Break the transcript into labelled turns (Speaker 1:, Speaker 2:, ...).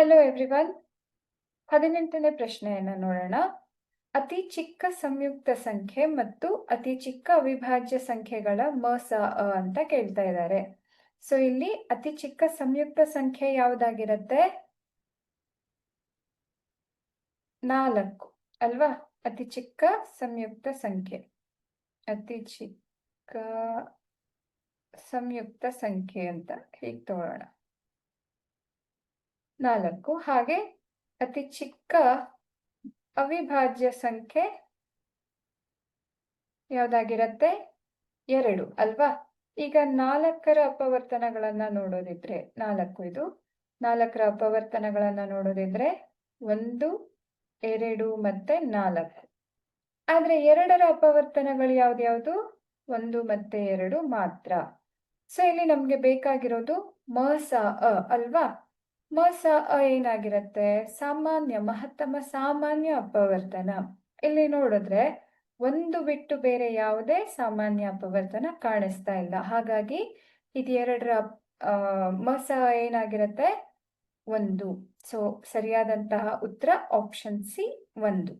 Speaker 1: Hello everyone ಹದಿನೆಂಟನೇ ಪ್ರಶ್ನೆಯನ್ನು ನೋಡೋಣ. ಅತಿ ಚಿಕ್ಕ ಸಂಯುಕ್ತ ಸಂಖ್ಯೆ ಮತ್ತು ಅತಿ ಚಿಕ್ಕ ಅವಿಭಾಜ್ಯ ಸಂಖ್ಯೆಗಳ ಮ, ಸ, ಅ ಅಂತ ಕೇಳ್ತಾ ಇದ್ದಾರೆ. ಸೊ ಇಲ್ಲಿ ಅತಿ ಚಿಕ್ಕ ಸಂಯುಕ್ತ ಸಂಖ್ಯೆ ಯಾವುದಾಗಿರುತ್ತೆ? ನಾಲ್ಕು, ಅಲ್ವಾ? ಅತಿ ಚಿಕ್ಕ ಸಂಯುಕ್ತ ಸಂಖ್ಯೆ. ಅತಿ ಚಿಕ್ಕ ಸಂಯುಕ್ತ ಸಂಖ್ಯೆ ಅಂತ ಹೀಗೆ ತಗೊಳ್ಳೋಣ ನಾಲ್ಕು. ಹಾಗೆ ಅತಿ ಚಿಕ್ಕ ಅವಿಭಾಜ್ಯ ಸಂಖ್ಯೆ ಯಾವ್ದಾಗಿರತ್ತೆ? ಎರಡು ಅಲ್ವಾ? ಈಗ ನಾಲ್ಕರ ಅಪವರ್ತನಗಳನ್ನ ನೋಡೋದಿದ್ರೆ ನಾಲ್ಕು ಇದು. ನಾಲ್ಕರ ಅಪವರ್ತನಗಳನ್ನ ನೋಡೋದಿದ್ರೆ ಒಂದು, ಎರಡು ಮತ್ತೆ ನಾಲ್ಕು. ಆದ್ರೆ ಎರಡರ ಅಪವರ್ತನಗಳು ಯಾವ್ದ್ಯಾವ್ದು ಒಂದು ಮತ್ತೆ ಎರಡು ಮಾತ್ರ. ಸೊ ಇಲ್ಲಿ ನಮ್ಗೆ ಬೇಕಾಗಿರೋದು ಮ ಸ ಅ ಅಲ್ವಾ? ಮ ಸ ಅ ಏನಾಗಿರತ್ತೆ? ಸಾಮಾನ್ಯ, ಮಹತ್ತಮ, ಸಾಮಾನ್ಯ ಅಪವರ್ತನ. ಇಲ್ಲಿ ನೋಡಿದ್ರೆ ಒಂದು ಬಿಟ್ಟು ಬೇರೆ ಯಾವುದೇ ಸಾಮಾನ್ಯ ಅಪವರ್ತನ ಕಾಣಿಸ್ತಾ ಇಲ್ಲ. ಹಾಗಾಗಿ ಇದು ಎರಡರ ಮಸ ಏನಾಗಿರತ್ತೆ? ಒಂದು. ಸೊ ಸರಿಯಾದಂತಹ ಉತ್ತರ ಆಪ್ಷನ್ ಸಿ ಒಂದು.